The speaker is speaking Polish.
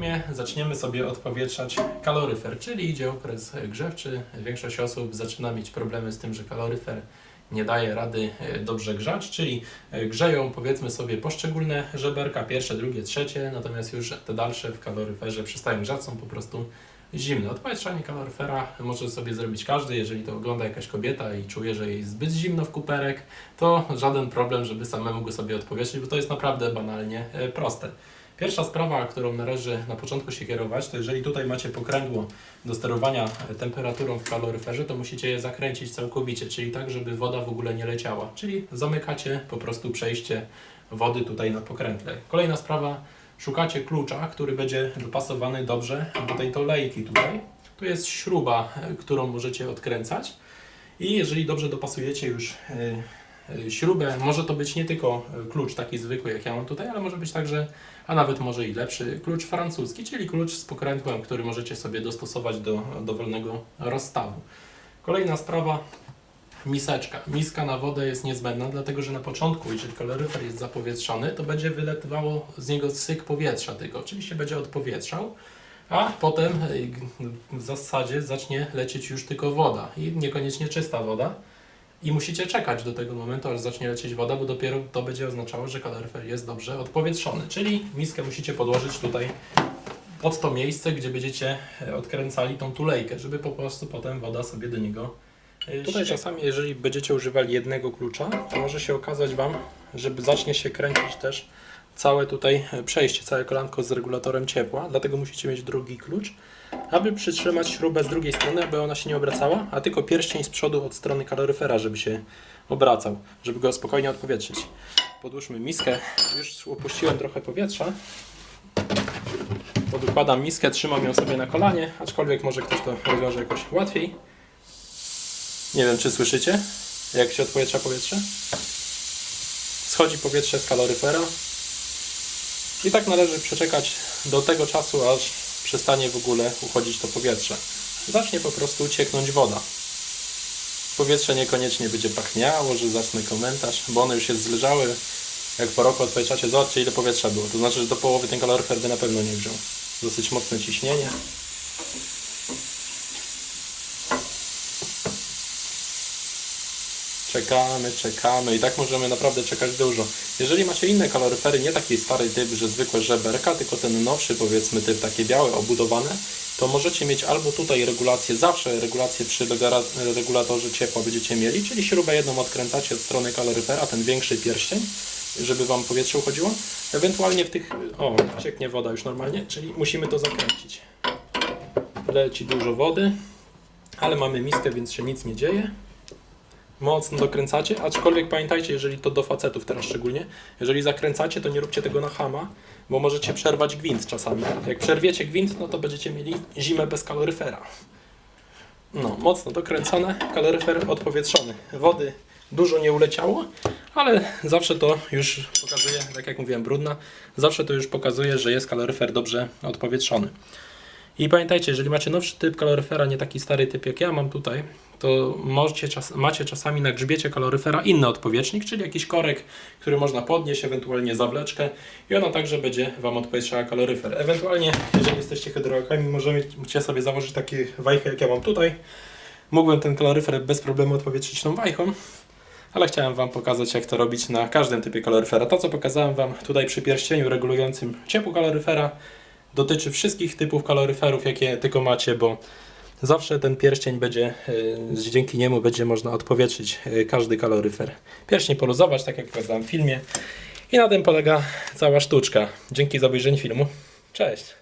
filmie zaczniemy sobie odpowietrzać kaloryfer, czyli idzie okres grzewczy. Większość osób zaczyna mieć problemy z tym, że kaloryfer nie daje rady e, dobrze grzać, czyli e, grzeją powiedzmy sobie poszczególne żeberka, pierwsze, drugie, trzecie, natomiast już te dalsze w kaloryferze przestają grzać, są po prostu zimne. Odpowietrzanie kaloryfera może sobie zrobić każdy, jeżeli to ogląda jakaś kobieta i czuje, że jej zbyt zimno w kuperek, to żaden problem, żeby samemu go sobie odpowietrzyć, bo to jest naprawdę banalnie e, proste. Pierwsza sprawa, którą należy na początku się kierować, to jeżeli tutaj macie pokrętło do sterowania e, temperaturą w kaloryferze, to musicie je zakręcić całkowicie, czyli tak, żeby woda w ogóle nie leciała. Czyli zamykacie po prostu przejście wody tutaj na pokrętle. Kolejna sprawa, szukacie klucza, który będzie dopasowany dobrze do tej dolejki tutaj. Tu jest śruba, e, którą możecie odkręcać i jeżeli dobrze dopasujecie już e, e, śrubę, może to być nie tylko klucz taki zwykły, jak ja mam tutaj, ale może być także, a nawet może i lepszy, klucz francuski, czyli klucz z pokrętłem, który możecie sobie dostosować do dowolnego rozstawu. Kolejna sprawa, miseczka. Miska na wodę jest niezbędna, dlatego że na początku, jeżeli kaloryfer jest zapowietrzony, to będzie wyletywało z niego syk powietrza tylko. Oczywiście będzie odpowietrzał, a potem y, w zasadzie zacznie lecieć już tylko woda i niekoniecznie czysta woda. I musicie czekać do tego momentu, aż zacznie lecieć woda, bo dopiero to będzie oznaczało, że kaloryfer jest dobrze odpowietrzony. Czyli miskę musicie podłożyć tutaj pod to miejsce, gdzie będziecie e, odkręcali tą tulejkę, żeby po prostu potem woda sobie do niego Tutaj czasami, jeżeli będziecie używali jednego klucza, to może się okazać Wam, że zacznie się kręcić też całe tutaj e, przejście, całe kolanko z regulatorem ciepła, dlatego musicie mieć drugi klucz, aby przytrzymać śrubę z drugiej strony, aby ona się nie obracała, a tylko pierścień z przodu od strony kaloryfera, żeby się obracał, żeby go spokojnie odpowietrzyć. Podłóżmy miskę, już opuściłem trochę powietrza, podukładam miskę, trzymam ją sobie na kolanie, aczkolwiek może ktoś to rozwiąże jakoś łatwiej. Nie wiem, czy słyszycie, jak się odpowietrza powietrze. Schodzi powietrze z kaloryfera. I tak należy przeczekać do tego czasu, aż przestanie w ogóle uchodzić to powietrze. Zacznie po prostu cieknąć woda. Powietrze niekoniecznie będzie pachniało, że zacznę komentarz, bo one już jest zleżałe. Jak po roku odpowiadacie, zobaczcie ile powietrza było. To znaczy, że do połowy ten kaloryfer by na pewno nie grzał. Dosyć mocne ciśnienie. Czekamy, czekamy i tak możemy naprawdę czekać dużo. Jeżeli macie inne kaloryfery, nie taki stary typ, że zwykłe żeberka, tylko ten nowszy powiedzmy typ, takie białe, obudowane, to możecie mieć albo tutaj regulację, zawsze regulację przy regula- regulatorze ciepła będziecie mieli, czyli śrubę jedną odkręcacie od strony kaloryfera, ten większy pierścień, żeby Wam powietrze uchodziło. Ewentualnie w tych, o, cieknie woda już normalnie, czyli musimy to zakręcić. Leci dużo wody, ale mamy miskę, więc się nic nie dzieje mocno dokręcacie, aczkolwiek pamiętajcie, jeżeli to do facetów teraz szczególnie, jeżeli zakręcacie, to nie róbcie tego na hama, bo możecie przerwać gwint czasami. Jak przerwiecie gwint, no to będziecie mieli zimę bez kaloryfera. No, mocno dokręcone, kaloryfer odpowietrzony. Wody dużo nie uleciało, ale zawsze to już pokazuje, tak jak mówiłem, brudna, zawsze to już pokazuje, że jest kaloryfer dobrze odpowietrzony. I pamiętajcie, jeżeli macie nowszy typ kaloryfera, nie taki stary typ jak ja mam tutaj, to możecie czas, macie czasami na grzbiecie kaloryfera inny odpowietrznik, czyli jakiś korek, który można podnieść, ewentualnie zawleczkę i ona także będzie Wam odpowietrzała kaloryfer. Ewentualnie, jeżeli jesteście hydraulikami, możecie sobie założyć takie wajchy jak ja mam tutaj. Mógłbym ten kaloryfer bez problemu odpowietrzyć tą wajchą, ale chciałem Wam pokazać, jak to robić na każdym typie kaloryfera. To, co pokazałem Wam tutaj przy pierścieniu regulującym ciepło kaloryfera, dotyczy wszystkich typów kaloryferów, jakie tylko macie, bo zawsze ten pierścień będzie, y, dzięki niemu będzie można odpowietrzyć y, każdy kaloryfer. Pierścień poluzować, tak jak pokazałem w filmie. I na tym polega cała sztuczka. Dzięki za obejrzenie filmu. Cześć!